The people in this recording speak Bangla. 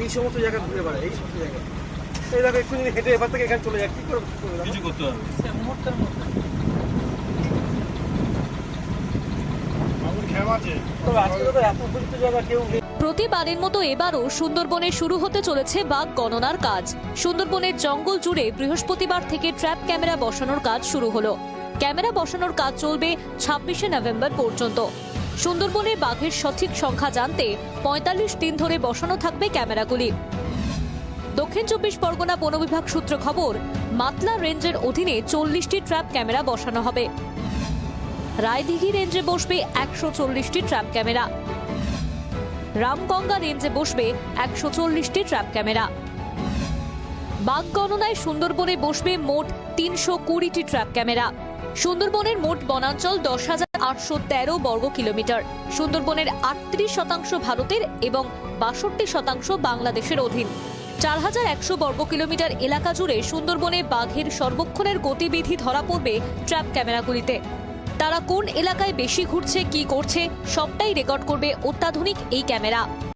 এই সমস্ত জায়গা ঘুরে বেড়ায় এই সমস্ত জায়গা। এই দেখো একটু যদি হেঁটে এবার থেকে এখানে চলে যায় কি করবে? কিছু করতে হবে। প্রতিবারের মতো এবারও সুন্দরবনে শুরু হতে চলেছে বাঘ গণনার কাজ। সুন্দরবনের জঙ্গল জুড়ে বৃহস্পতিবার থেকে ট্র্যাপ ক্যামেরা বসানোর কাজ শুরু হলো। ক্যামেরা বসানোর কাজ চলবে ছাব্বিশে নভেম্বর পর্যন্ত। সুন্দরবনে বাঘের সঠিক সংখ্যা জানতে পঁয়তাল্লিশ দিন ধরে বসানো থাকবে ক্যামেরাগুলি। দক্ষিণ চব্বিশ পরগনা বন বিভাগ সূত্র খবর, মাতলা রেঞ্জের অধীনে চল্লিশটি ট্র্যাপ ক্যামেরা বসানো হবে। রায়দিঘি রেঞ্জে বসবে একশো চল্লিশটি ট্র্যাপ ক্যামেরা। রামগঙ্গা রেঞ্জে বসবে একশো চল্লিশটি ট্র্যাপ ক্যামেরা। বাঘ গণনায় সুন্দরবনে বসবে মোট তিনশো কুড়িটি ট্র্যাপ ক্যামেরা। সুন্দরবনের মোট বনাঞ্চল দশ হাজার আটশো তেরো বর্গ কিলোমিটার। সুন্দরবনের আটত্রিশ শতাংশ ভারতের এবং বাষট্টি শতাংশ বাংলাদেশের অধীন। চার হাজার একশো বর্গ কিলোমিটার এলাকা জুড়ে সুন্দরবনে বাঘের সর্বক্ষণের গতিবিধি ধরা পড়বে ট্র্যাপ ক্যামেরাগুলিতে। তারা কোন এলাকায় বেশি ঘুরছে, কি করছে, সবটাই রেকর্ড করবে অত্যাধুনিক এই ক্যামেরা।